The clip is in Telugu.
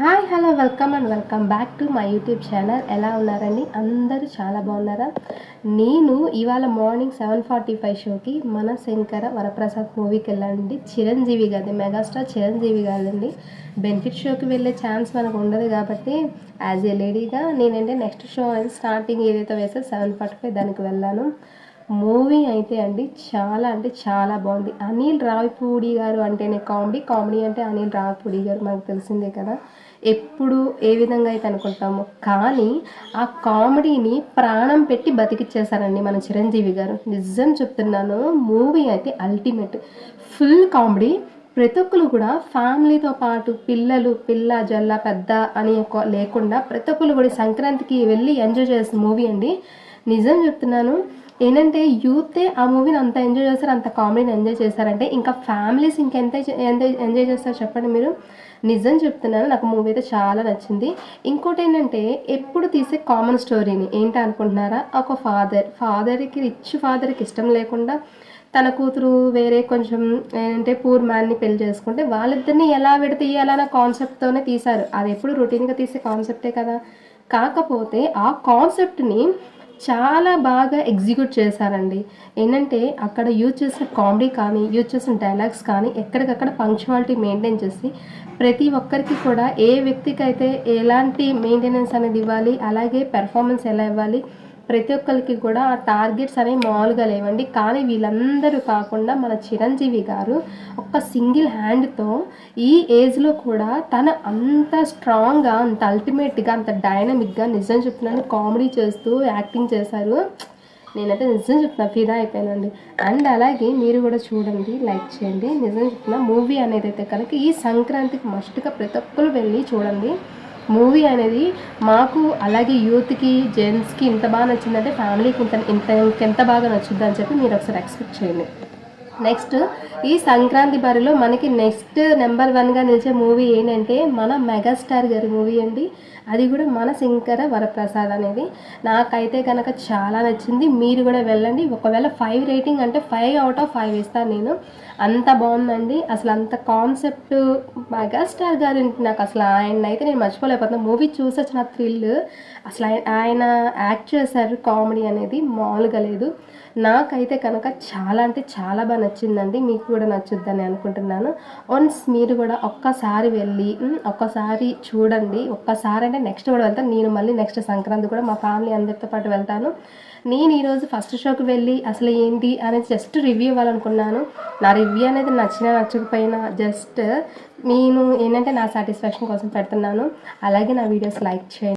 Hi hello welcome and welcome back to my YouTube channel ఎలా ఉన్నారండి? అందరూ చాలా బాగున్నారా? నేను ఇవాళ మార్నింగ్ సెవెన్ ఫార్టీ ఫైవ్ షోకి మన శంకర వరప్రసాద్ మూవీకి వెళ్ళండి చిరంజీవి గారి మెగాస్టార్ చిరంజీవి గారండి బెనిఫిట్ షోకి వెళ్ళే ఛాన్స్ మనకు ఉండదు కాబట్టి యాజ్ ఏ లేడీగా నేనంటే నెక్స్ట్ షో అయితే స్టార్టింగ్ ఏదైతే వేస్తే సెవెన్ ఫార్టీ ఫైవ్ దానికి వెళ్ళాను. మూవీ అయితే అండి చాలా అంటే చాలా బాగుంది. అనిల్ రావిపూడి గారు అంటేనే కామెడీ కామెడీ అంటే అనిల్ రావిపూడి గారు మనకు తెలిసిందే కదా. ఎప్పుడు ఏ విధంగా అయితే అనుకుంటామో. కానీ ఆ కామెడీని ప్రాణం పెట్టి బతికిచ్చేశారండి మన చిరంజీవి గారు. నిజం చెప్తున్నాను మూవీ అయితే అల్టిమేట్. Full comedy. ప్రతి ఒక్కరు కూడా ఫ్యామిలీతో పాటు పిల్లలు పిల్ల జల్ల పెద్ద అని ఒక లేకుండా ప్రతి ఒక్కరు కూడా సంక్రాంతికి వెళ్ళి ఎంజాయ్ చేసిన మూవీ అండి. నిజం చెప్తున్నాను ఏంటంటే యూతే ఆ మూవీని అంత ఎంజాయ్ చేస్తారు అంత కామెడీని ఎంజాయ్ చేశారంటే ఇంకా ఫ్యామిలీస్ ఇంకెంత ఎంజాయ్ ఎంజాయ్ చేస్తారు చెప్పండి మీరు. నిజం చెప్తున్నాను నాకు మూవీ అయితే చాలా నచ్చింది. ఇంకోటి ఏంటంటే ఎప్పుడు తీసే కామన్ స్టోరీని ఏంటి అనుకుంటున్నారా? ఒక ఫాదర్ ఫాదర్కి రిచ్ ఫాదర్కి ఇష్టం లేకుండా తన కూతురు వేరే కొంచెం ఏంటంటే పూర్ మ్యాన్ని పెళ్ళి చేసుకుంటే వాళ్ళిద్దరిని ఎలా విడతీయాలన్న కాన్సెప్ట్తోనే తీశారు. అది ఎప్పుడు రొటీన్గా తీసే కాన్సెప్టే కదా. కాకపోతే ఆ కాన్సెప్ట్ని చాలా బాగా ఎగ్జిక్యూట్ చేశారండి. ఏంటంటే అక్కడ యూజ్ చేసిన కామెడీ కానీ యూజ్ చేసిన డైలాగ్స్ కానీ ఎక్కడికక్కడ పంక్చువాలిటీ మెయింటైన్ చేసి ప్రతి ఒక్కరికి కూడా ఏ వ్యక్తికి అయితే ఎలాంటి మెయింటెనెన్స్ అనేది ఇవ్వాలి అలాగే పెర్ఫార్మెన్స్ ఎలా ఇవ్వాలి ప్రతి ఒక్కరికి కూడా ఆ టార్గెట్స్ అనేవి మామూలుగా లేవండి. కానీ వీళ్ళందరూ కాకుండా మన చిరంజీవి గారు ఒక సింగిల్ హ్యాండ్తో ఈ ఏజ్లో కూడా తన అంత స్ట్రాంగ్గా అంత అల్టిమేట్గా అంత డైనమిక్గా నిజం చెప్తున్నాను కామెడీ చేస్తూ యాక్టింగ్ చేశారు. నేనైతే నిజం చెప్తున్నా ఫిదా అయిపోయానండి. అండ్ అలాగే మీరు కూడా చూడండి లైక్ చేయండి. నిజం చెప్తున్నా మూవీ అనేది అయితే కనుక ఈ సంక్రాంతికి మస్ట్గా ప్రతి ఒక్కరు వెళ్ళి చూడండి. మూవీ అనేది మాకు అలాగే యూత్కి జెంట్స్కి ఇంత బాగా నచ్చిందంటే ఫ్యామిలీకి ఇంత ఇంత ఇంకెంత బాగా నచ్చుద్దని అని చెప్పి మీరు ఒకసారి ఎక్స్పెక్ట్ చేయండి. నెక్స్ట్ ఈ సంక్రాంతి బరిలో మనకి నెక్స్ట్ నెంబర్ వన్గా నిలిచే మూవీ ఏంటంటే మన మెగాస్టార్ గారి మూవీ అండి. అది కూడా మన శంకర వరప్రసాద్ అనేది. నాకైతే కనుక చాలా నచ్చింది. మీరు కూడా వెళ్ళండి. ఒకవేళ ఫైవ్ రేటింగ్ అంటే ఫైవ్ అవుట్ ఆఫ్ ఫైవ్ ఇస్తాను నేను. అంత బాగుందండి. అసలు అంత కాన్సెప్ట్ మెగాస్టార్ గారి నాకు అసలు ఆయన అయితే నేను మర్చిపోలేకపోతున్నా. మూవీ చూసి వచ్చిన థ్రిల్ అసలు ఆయన యాక్ట్ చేశారు కామెడీ అనేది మామూలుగా లేదు. నాకైతే కనుక చాలా అంటే చాలా బాగా నచ్చిందండి. మీకు కూడా నచ్చుద్దని అనుకుంటున్నాను. వన్స్ మీరు కూడా ఒక్కసారి వెళ్ళి ఒక్కసారి చూడండి. ఒక్కసారి అంటే నెక్స్ట్ కూడా వెళ్తాను నేను మళ్ళీ నెక్స్ట్ సంక్రాంతి కూడా మా ఫ్యామిలీ అందరితో పాటు వెళ్తాను. నేను ఈరోజు ఫస్ట్ షోకి వెళ్ళి అసలు ఏంటి అనేది జస్ట్ రివ్యూ ఇవ్వాలనుకున్నాను. నా రివ్యూ అనేది నచ్చినా నచ్చకపోయినా జస్ట్ నేను ఏంటంటే నా సాటిస్ఫాక్షన్ కోసం పెడుతున్నాను. అలాగే నా వీడియోస్ లైక్ చేయండి.